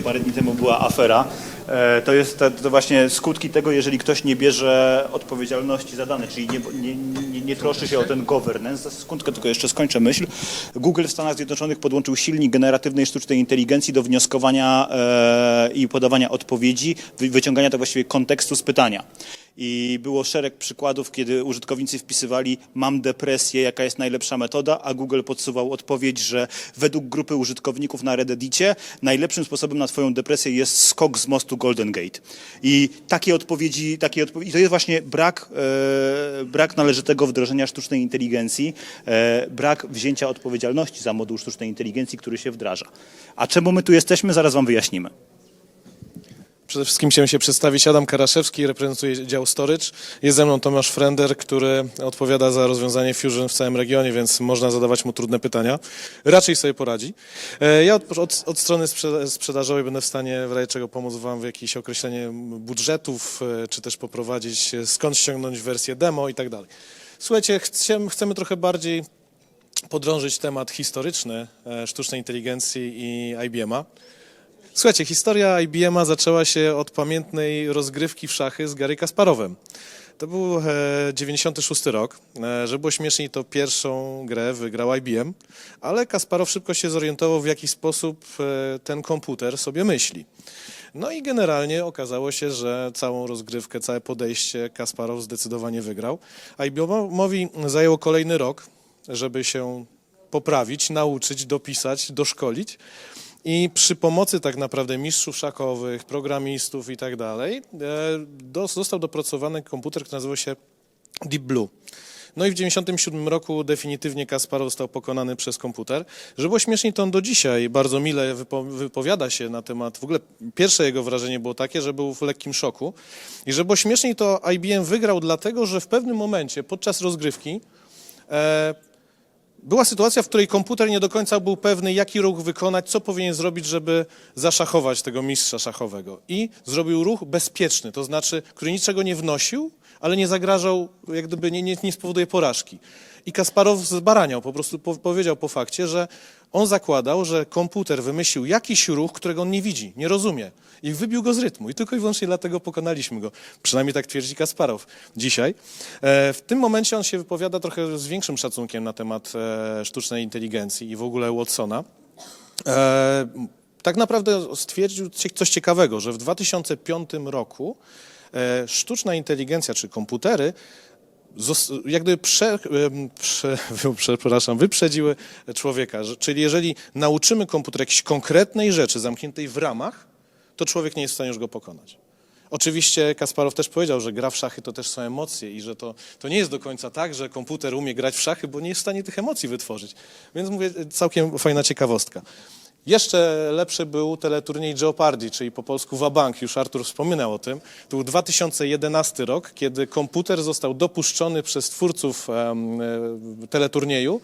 parę dni temu była afera. E, To jest to, to właśnie skutki tego, jeżeli ktoś nie bierze odpowiedzialności za dane, czyli nie, nie, nie, nie troszczy się o ten governance. Za sekundkę tylko jeszcze skończę myśl. Google w Stanach Zjednoczonych podłączył silnik generatywnej sztucznej inteligencji do wnioskowania e, i podawania odpowiedzi, wy- wyciągania tak właściwie kontekstu z pytania. I było szereg przykładów, kiedy użytkownicy wpisywali mam depresję, jaka jest najlepsza metoda, a Google podsuwał odpowiedź, że według grupy użytkowników na Reddicie najlepszym sposobem na twoją depresję jest skok z mostu Golden Gate. I takie odpowiedzi, takie i to jest właśnie brak, e, brak należytego wdrożenia sztucznej inteligencji, e, brak wzięcia odpowiedzialności za moduł sztucznej inteligencji, który się wdraża. A czemu my tu jesteśmy, zaraz wam wyjaśnimy. Przede wszystkim chciałem się przedstawić. Adam Karaszewski, reprezentuję dział Storage. Jest ze mną Tomasz Frender, który odpowiada za rozwiązanie Fusion w całym regionie, więc można zadawać mu trudne pytania. Raczej sobie poradzi. E, Ja od, od, od strony sprze- sprzedażowej będę w stanie w razie czego pomóc Wam w jakieś określenie budżetów, e, czy też poprowadzić e, skąd ściągnąć wersję demo i tak dalej. Słuchajcie, chcemy, chcemy trochę bardziej podrążyć temat historyczny sztucznej inteligencji i IBM-a. Słuchajcie, historia IBM-a zaczęła się od pamiętnej rozgrywki w szachy z Gary Kasparowem. To był e, 96 rok. E, żeby było śmieszniej, to pierwszą grę wygrał IBM, ale Kasparow szybko się zorientował, w jaki sposób e, ten komputer sobie myśli. No i generalnie okazało się, że całą rozgrywkę, całe podejście Kasparow zdecydowanie wygrał. IBM-owi zajęło kolejny rok, żeby się poprawić, nauczyć, dopisać, doszkolić. I przy pomocy tak naprawdę mistrzów szachowych, programistów i tak dalej, e, został dopracowany komputer, który nazywał się Deep Blue. No i w 1997 roku definitywnie Kasparow został pokonany przez komputer. Żeby było śmieszniej, to on do dzisiaj bardzo mile wypo, wypowiada się na temat, w ogóle pierwsze jego wrażenie było takie, że był w lekkim szoku. I żeby było śmieszniej, to IBM wygrał dlatego, że w pewnym momencie podczas rozgrywki e, była sytuacja, w której komputer nie do końca był pewny, jaki ruch wykonać, co powinien zrobić, żeby zaszachować tego mistrza szachowego. I zrobił ruch bezpieczny, to znaczy, który niczego nie wnosił, ale nie zagrażał, jak gdyby nie, nie, nie spowoduje porażki. I Kasparow zbaraniał, po prostu po, powiedział po fakcie, że on zakładał, że komputer wymyślił jakiś ruch, którego on nie widzi, nie rozumie. I wybił go z rytmu. I tylko i wyłącznie dlatego pokonaliśmy go. Przynajmniej tak twierdzi Kasparow dzisiaj. E, w tym momencie on się wypowiada trochę z większym szacunkiem na temat e, sztucznej inteligencji i w ogóle Watsona. E, tak naprawdę stwierdził coś ciekawego, że w 2005 roku sztuczna inteligencja czy komputery jak gdyby prze, prze, przepraszam, wyprzedziły człowieka. Czyli jeżeli nauczymy komputer jakiejś konkretnej rzeczy zamkniętej w ramach, to człowiek nie jest w stanie już go pokonać. Oczywiście Kasparow też powiedział, że gra w szachy to też są emocje i że to, to nie jest do końca tak, że komputer umie grać w szachy, bo nie jest w stanie tych emocji wytworzyć. Więc mówię, całkiem fajna ciekawostka. Jeszcze lepszy był teleturniej Jeopardy, czyli po polsku Wabank, już Artur wspominał o tym. To był 2011 rok, kiedy komputer został dopuszczony przez twórców e, teleturnieju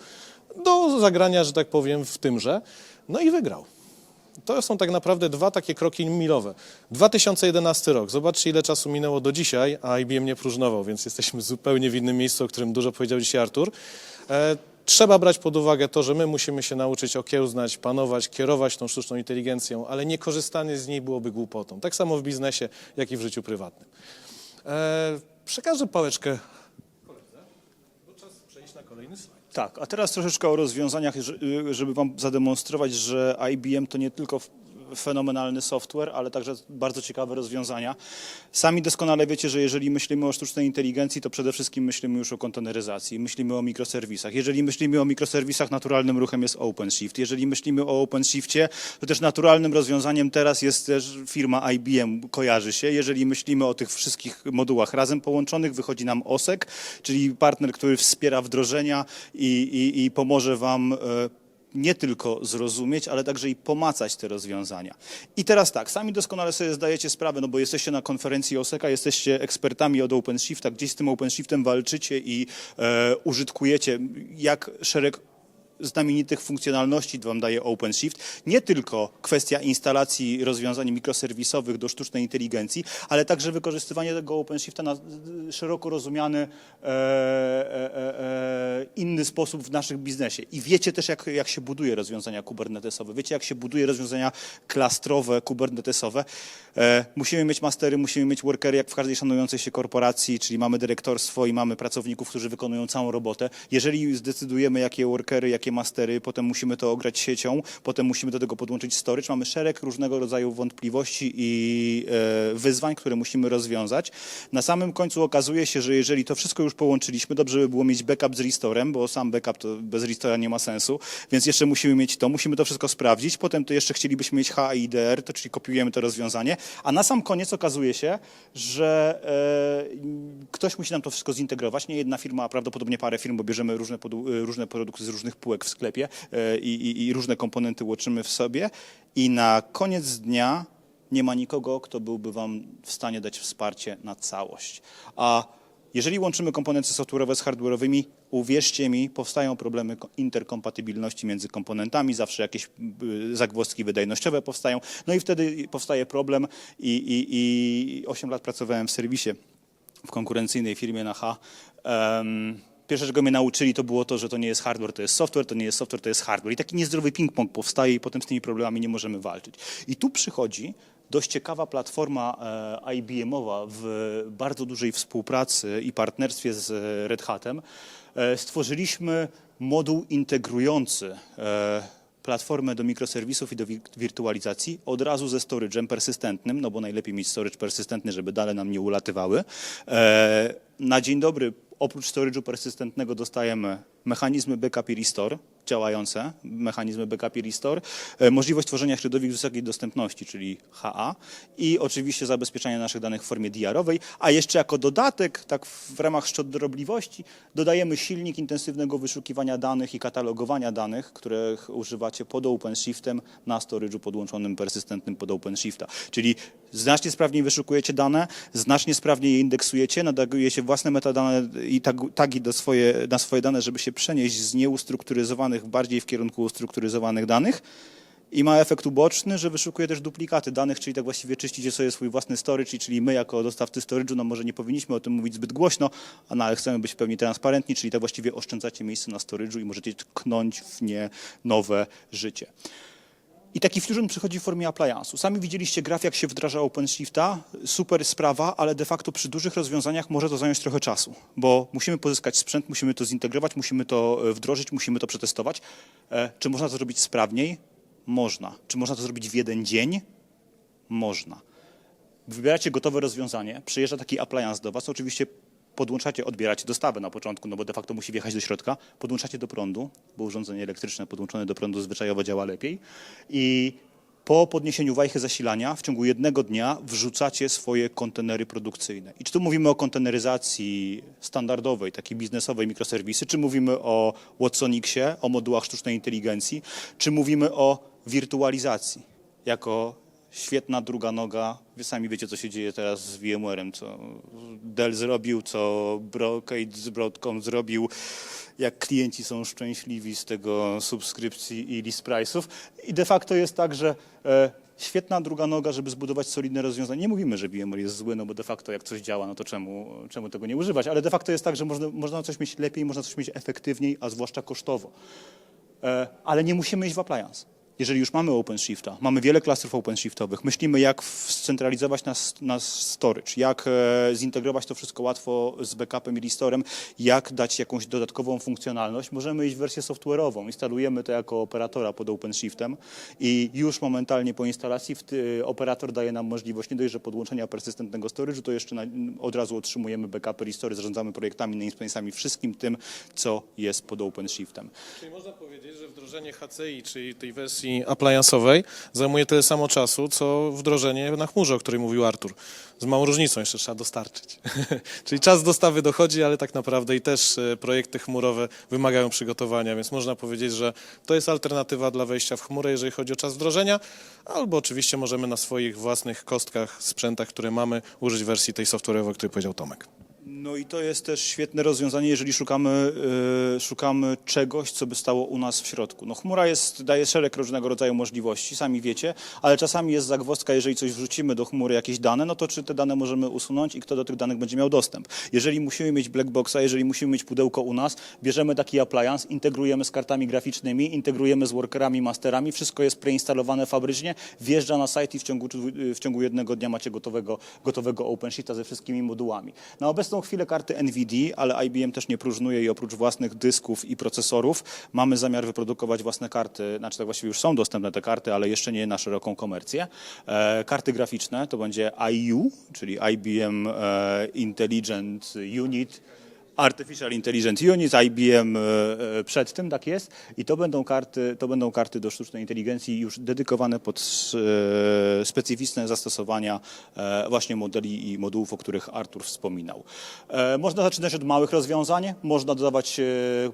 do zagrania, że tak powiem, w tymże. No i wygrał. To są tak naprawdę dwa takie kroki milowe. 2011 rok. Zobaczcie, ile czasu minęło do dzisiaj, a IBM nie próżnował, więc jesteśmy zupełnie w innym miejscu, o którym dużo powiedział dzisiaj Artur. E, trzeba brać pod uwagę to, że my musimy się nauczyć okiełznać, panować, kierować tą sztuczną inteligencją, ale nie korzystanie z niej byłoby głupotą. Tak samo w biznesie, jak i w życiu prywatnym. E, przekażę pałeczkę koledze, bo czas przejść na kolejny slajd. Tak, a teraz troszeczkę o rozwiązaniach, że- żeby Wam zademonstrować, że IBM to nie tylko fenomenalny software, ale także bardzo ciekawe rozwiązania. Sami doskonale wiecie, że jeżeli myślimy o sztucznej inteligencji, to przede wszystkim myślimy już o konteneryzacji, myślimy o mikroserwisach. Jeżeli myślimy o mikroserwisach, naturalnym ruchem jest OpenShift. Jeżeli myślimy o OpenShifcie, to też naturalnym rozwiązaniem teraz jest też firma IBM, kojarzy się. Jeżeli myślimy o tych wszystkich modułach razem połączonych, wychodzi nam OSEC, czyli partner, który wspiera wdrożenia i, i, i pomoże Wam e, nie tylko zrozumieć, ale także i pomacać te rozwiązania. I teraz tak, sami doskonale sobie zdajecie sprawę, no bo jesteście na konferencji OSECA, jesteście ekspertami od OpenShifta, gdzieś z tym OpenShiftem walczycie i e, użytkujecie jak szereg znamienitych funkcjonalności wam daje OpenShift. Nie tylko kwestia instalacji rozwiązań mikroserwisowych do sztucznej inteligencji, ale także wykorzystywanie tego OpenShifta na y, szeroko rozumiany e, e, e, e, inny sposób w naszym biznesie. I wiecie też, jak, jak się buduje rozwiązania kubernetesowe. Wiecie, jak się buduje rozwiązania klastrowe, kubernetesowe. E, musimy mieć mastery, musimy mieć workery, jak w każdej szanującej się korporacji, czyli mamy dyrektorstwo i mamy pracowników, którzy wykonują całą robotę. Jeżeli zdecydujemy, jakie workery, jakie mastery, potem musimy to ograć siecią, potem musimy do tego podłączyć storage. Mamy szereg różnego rodzaju wątpliwości i e, wyzwań, które musimy rozwiązać. Na samym końcu okazuje się, że jeżeli to wszystko już połączyliśmy, dobrze by było mieć backup z restorem, bo sam backup bez restora nie ma sensu, więc jeszcze musimy mieć to, musimy to wszystko sprawdzić. Potem to jeszcze chcielibyśmy mieć HIDR, to czyli kopiujemy to rozwiązanie, a na sam koniec okazuje się, że e, ktoś musi nam to wszystko zintegrować. Nie jedna firma, a prawdopodobnie parę firm, bo bierzemy różne, różne produkty z różnych półek w sklepie e, i, i, i różne komponenty łączymy w sobie i na koniec dnia nie ma nikogo, kto byłby Wam w stanie dać wsparcie na całość. A jeżeli łączymy komponenty software'owe z hardware'owymi, uwierzcie mi, powstają problemy ko- interkompatybilności między komponentami, zawsze jakieś y, zagwozdki wydajnościowe powstają, no i wtedy powstaje problem i, i, i 8 lat pracowałem w serwisie w konkurencyjnej firmie na H. Em, Pierwsze, czego mnie nauczyli, to było to, że to nie jest hardware, to jest software, to nie jest software, to jest hardware. I taki niezdrowy ping-pong powstaje i potem z tymi problemami nie możemy walczyć. I tu przychodzi dość ciekawa platforma e, IBM-owa w bardzo dużej współpracy i partnerstwie z e, Red Hatem. E, stworzyliśmy moduł integrujący platformę do mikroserwisów i do wi- wirtualizacji od razu ze storage'em persystentnym, no bo najlepiej mieć storage persystentny, żeby dane nam nie ulatywały. Na dzień dobry, oprócz storage'u persystentnego dostajemy mechanizmy backup i restore działające, mechanizmy backup i restore, e, możliwość tworzenia środowisk wysokiej dostępności, czyli HA i oczywiście zabezpieczania naszych danych w formie DR-owej, a jeszcze jako dodatek, tak w ramach szczodrobliwości, dodajemy silnik intensywnego wyszukiwania danych i katalogowania danych, których używacie pod OpenShiftem na storage'u podłączonym persystentnym pod OpenShifta. Czyli znacznie sprawniej wyszukujecie dane, znacznie sprawniej je indeksujecie, nadagujecie własne metadane i tag- tagi do swoje, na swoje dane, żeby się przenieść z nieustrukturyzowanych bardziej w kierunku ustrukturyzowanych danych. I ma efekt uboczny, że wyszukuje też duplikaty danych, czyli tak właściwie czyścicie sobie swój własny storage, czyli my jako dostawcy storage'u, no może nie powinniśmy o tym mówić zbyt głośno, no, ale chcemy być w pełni transparentni, czyli tak właściwie oszczędzacie miejsce na storage'u i możecie tknąć w nie nowe życie. I taki Fusion przychodzi w formie appliance'u. Sami widzieliście graf, jak się wdraża OpenShifta. Super sprawa, ale de facto przy dużych rozwiązaniach może to zająć trochę czasu, bo musimy pozyskać sprzęt, musimy to zintegrować, musimy to e, wdrożyć, musimy to przetestować. E, Czy można to zrobić sprawniej? Można. Czy można to zrobić w jeden dzień? Można. Wybieracie gotowe rozwiązanie, przyjeżdża taki appliance do Was, oczywiście podłączacie, odbieracie dostawę na początku, no bo de facto musi wjechać do środka, podłączacie do prądu, bo urządzenie elektryczne podłączone do prądu zwyczajowo działa lepiej i po podniesieniu wajchy zasilania w ciągu jednego dnia wrzucacie swoje kontenery produkcyjne. I czy tu mówimy o konteneryzacji standardowej, takiej biznesowej mikroserwisy, czy mówimy o Watsoniksie, o modułach sztucznej inteligencji, czy mówimy o wirtualizacji jako świetna druga noga. Wy sami wiecie, co się dzieje teraz z VMware'em, co Dell zrobił, co Brocade z Broadcom zrobił, jak klienci są szczęśliwi z tego subskrypcji i list price'ów. I de facto jest tak, że e, świetna druga noga, żeby zbudować solidne rozwiązanie. Nie mówimy, że VMware jest zły, no bo de facto jak coś działa, no to czemu, czemu tego nie używać? Ale de facto jest tak, że można, można coś mieć lepiej, można coś mieć efektywniej, a zwłaszcza kosztowo. E, ale nie musimy iść w appliance. Jeżeli już mamy OpenShifta, mamy wiele klastrów OpenShiftowych, myślimy jak scentralizować nas, nas storage, jak e, zintegrować to wszystko łatwo z backupem i restorem, jak dać jakąś dodatkową funkcjonalność, możemy iść w wersję software'ową. Instalujemy to jako operatora pod OpenShiftem i już momentalnie po instalacji operator daje nam możliwość nie dość, że podłączenia persystentnego storage'u, to jeszcze na, od razu otrzymujemy backupy, restory, zarządzamy projektami, namespace'ami, wszystkim tym, co jest pod OpenShiftem. Czyli można powiedzieć, że wdrożenie HCI, czyli tej wersji appliance'owej, zajmuje tyle samo czasu, co wdrożenie na chmurze, o której mówił Artur. Z małą różnicą, jeszcze trzeba dostarczyć. czyli czas dostawy dochodzi, ale tak naprawdę i też e, projekty chmurowe wymagają przygotowania, więc można powiedzieć, że to jest alternatywa dla wejścia w chmurę, jeżeli chodzi o czas wdrożenia, albo oczywiście możemy na swoich własnych kostkach, sprzętach, które mamy, użyć wersji tej software'owej, o której powiedział Tomek. No i to jest też świetne rozwiązanie, jeżeli szukamy, y, szukamy czegoś, co by stało u nas w środku. No chmura jest, daje szereg różnego rodzaju możliwości, sami wiecie, ale czasami jest zagwozdka, jeżeli coś wrzucimy do chmury, jakieś dane, no to czy te dane możemy usunąć i kto do tych danych będzie miał dostęp. Jeżeli musimy mieć black boxa, jeżeli musimy mieć pudełko u nas, bierzemy taki appliance, integrujemy z kartami graficznymi, integrujemy z workerami, masterami, wszystko jest preinstalowane fabrycznie, wjeżdża na site i w ciągu, w ciągu jednego dnia macie gotowego, gotowego OpenSheeta ze wszystkimi modułami. Na obecną chwilę karty NVIDIA, ale IBM też nie próżnuje i oprócz własnych dysków i procesorów mamy zamiar wyprodukować własne karty, znaczy tak właściwie już są dostępne te karty, ale jeszcze nie na szeroką komercję. E, karty graficzne to będzie IU, czyli IBM e, Intelligent Unit, Artificial Intelligence Unit, IBM e, e, przed tym, tak jest. I to będą karty, to będą karty do sztucznej inteligencji już dedykowane pod e, specyficzne zastosowania właśnie modeli i modułów, o których Artur wspominał. Można zaczynać od małych rozwiązań, można dodawać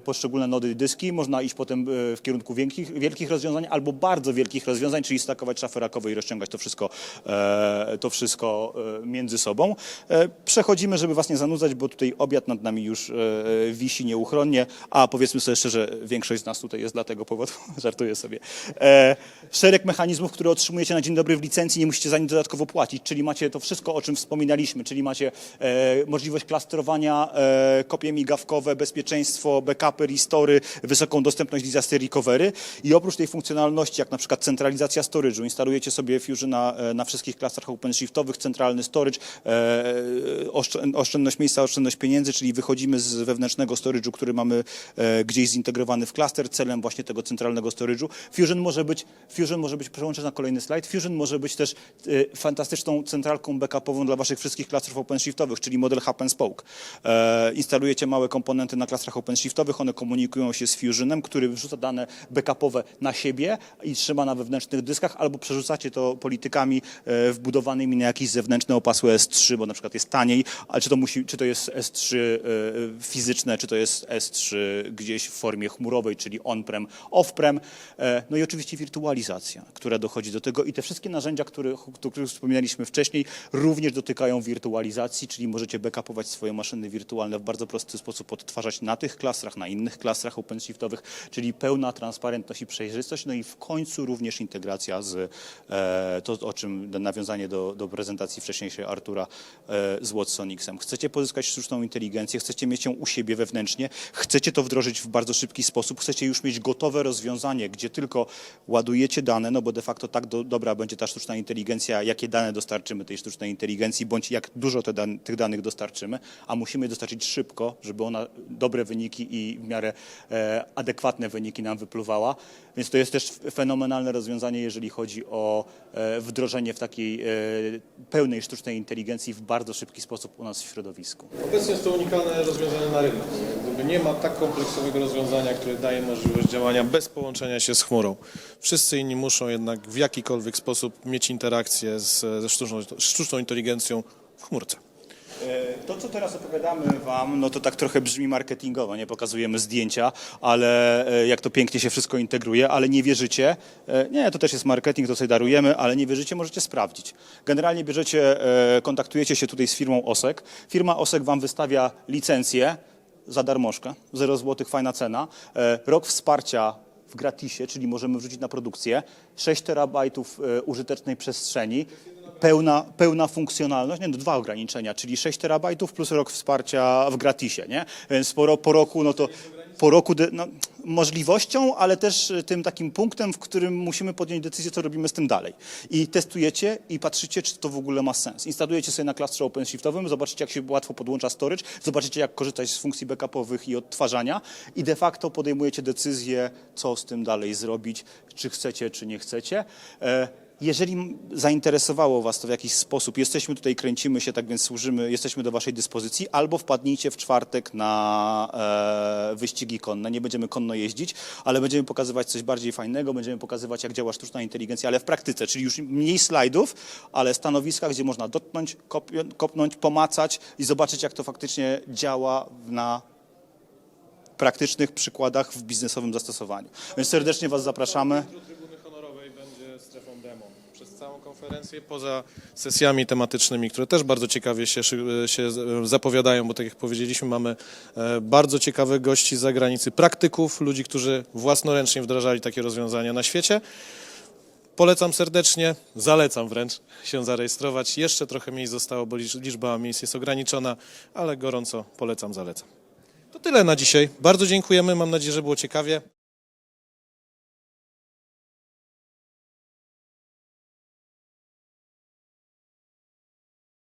poszczególne nody dyski, można iść potem w kierunku wielkich, wielkich rozwiązań albo bardzo wielkich rozwiązań, czyli stakować szafy rakowe i rozciągać to wszystko, to wszystko między sobą. Przechodzimy, żeby was nie zanudzać, bo tutaj obiad nad nami już e, wisi nieuchronnie, a powiedzmy sobie szczerze, większość z nas tutaj jest dla tego powodu, żartuję sobie. E, Szereg mechanizmów, które otrzymujecie na dzień dobry w licencji, nie musicie za nie dodatkowo płacić, czyli macie to wszystko, o czym wspominaliśmy, czyli macie e, możliwość klastrowania, e, kopie migawkowe, bezpieczeństwo, backupy, restory, wysoką dostępność disaster recovery i oprócz tej funkcjonalności, jak na przykład centralizacja storage'u, instalujecie sobie Fusion na, e, wszystkich klastrach OpenShiftowych, centralny storage, e, oszczę- oszczędność miejsca, oszczędność pieniędzy, czyli z wewnętrznego storage'u, który mamy e, gdzieś zintegrowany w klaster celem właśnie tego centralnego storage'u. Fusion może być, Fusion może być, przełączę na kolejny slajd, Fusion może być też e, fantastyczną centralką backupową dla waszych wszystkich klastrów OpenShiftowych, czyli model Hub and Spoke. E, instalujecie małe komponenty na klastrach OpenShiftowych, one komunikują się z Fusionem, który wrzuca dane backupowe na siebie i trzyma na wewnętrznych dyskach, albo przerzucacie to politykami wbudowanymi na jakieś zewnętrzne opasłe S3, bo na przykład jest taniej, ale czy to, musi, czy to jest S3 e, fizyczne, czy to jest S3 gdzieś w formie chmurowej, czyli on-prem, off-prem. E, No i oczywiście wirtualizacja, która dochodzi do tego i te wszystkie narzędzia, o których wspominaliśmy wcześniej, również dotykają wirtualizacji, czyli możecie backupować swoje maszyny wirtualne w bardzo prosty sposób, odtwarzać na tych klastrach, na innych klastrach OpenShiftowych, czyli pełna transparentność i przejrzystość, no i w końcu również integracja z e, to, o czym nawiązanie do, do prezentacji wcześniejszej Artura e, z Watsonixem. Chcecie pozyskać sztuczną inteligencję, chcecie mieć ją u siebie wewnętrznie, chcecie to wdrożyć w bardzo szybki sposób, chcecie już mieć gotowe rozwiązanie, gdzie tylko ładujecie dane, no bo de facto tak do, dobra będzie ta sztuczna inteligencja, jakie dane dostarczymy tej sztucznej inteligencji, bądź jak dużo te dan tych danych dostarczymy, a musimy je dostarczyć szybko, żeby ona dobre wyniki i w miarę e, adekwatne wyniki nam wypluwała. Więc to jest też fenomenalne rozwiązanie, jeżeli chodzi o e, wdrożenie w takiej e, pełnej sztucznej inteligencji w bardzo szybki sposób u nas w środowisku. Obecnie jest to unikalne rozwiązanie na rynku. Gdyby nie ma tak kompleksowego rozwiązania, które daje możliwość działania bez połączenia się z chmurą. Wszyscy inni muszą jednak w jakikolwiek sposób mieć interakcję z, ze sztuczną, sztuczną inteligencją w chmurce. E, To, co teraz opowiadamy Wam, no to tak trochę brzmi marketingowo, nie pokazujemy zdjęcia, ale e, jak to pięknie się wszystko integruje, ale nie wierzycie. e, Nie, to też jest marketing, to sobie darujemy, ale nie wierzycie, możecie sprawdzić. Generalnie bierzecie, kontaktujecie się tutaj z firmą OSEK. Firma OSEK Wam wystawia licencję za darmożkę, 0 zł, fajna cena. Rok wsparcia w gratisie, czyli możemy wrzucić na produkcję, 6 terabajtów e, użytecznej przestrzeni, pełna, pełna funkcjonalność, nie, no dwa ograniczenia, czyli 6 terabajtów plus rok wsparcia w gratisie, nie? Więc po, po roku, no to po roku no, możliwością, ale też y, tym takim punktem, w którym musimy podjąć decyzję, co robimy z tym dalej. I testujecie i patrzycie, czy to w ogóle ma sens. Instalujecie sobie na klastrze OpenShiftowym, zobaczycie, jak się łatwo podłącza storage, zobaczycie, jak korzystać z funkcji backupowych i odtwarzania i de facto podejmujecie decyzję, co z tym dalej zrobić, czy chcecie, czy nie chcecie. Jeżeli zainteresowało Was to w jakiś sposób, jesteśmy tutaj, kręcimy się, tak więc służymy, jesteśmy do Waszej dyspozycji, albo wpadnijcie w czwartek na e, wyścigi konne. Nie będziemy konno jeździć, ale będziemy pokazywać coś bardziej fajnego, będziemy pokazywać, jak działa sztuczna inteligencja, ale w praktyce, czyli już mniej slajdów, ale stanowiska, gdzie można dotknąć, kopnąć, pomacać i zobaczyć, jak to faktycznie działa na praktycznych przykładach w biznesowym zastosowaniu. Więc serdecznie Was zapraszamy. Trybuny honorowej będzie strefą demo. przez całą konferencję, poza sesjami tematycznymi, które też bardzo ciekawie się, się zapowiadają, bo tak jak powiedzieliśmy, mamy e, bardzo ciekawych gości z zagranicy, praktyków, ludzi, którzy własnoręcznie wdrażali takie rozwiązania na świecie. Polecam serdecznie, zalecam wręcz się zarejestrować. Jeszcze trochę miejsc zostało, bo licz- liczba miejsc jest ograniczona, ale gorąco polecam, zalecam. To tyle na dzisiaj. Bardzo dziękujemy, mam nadzieję, że było ciekawie.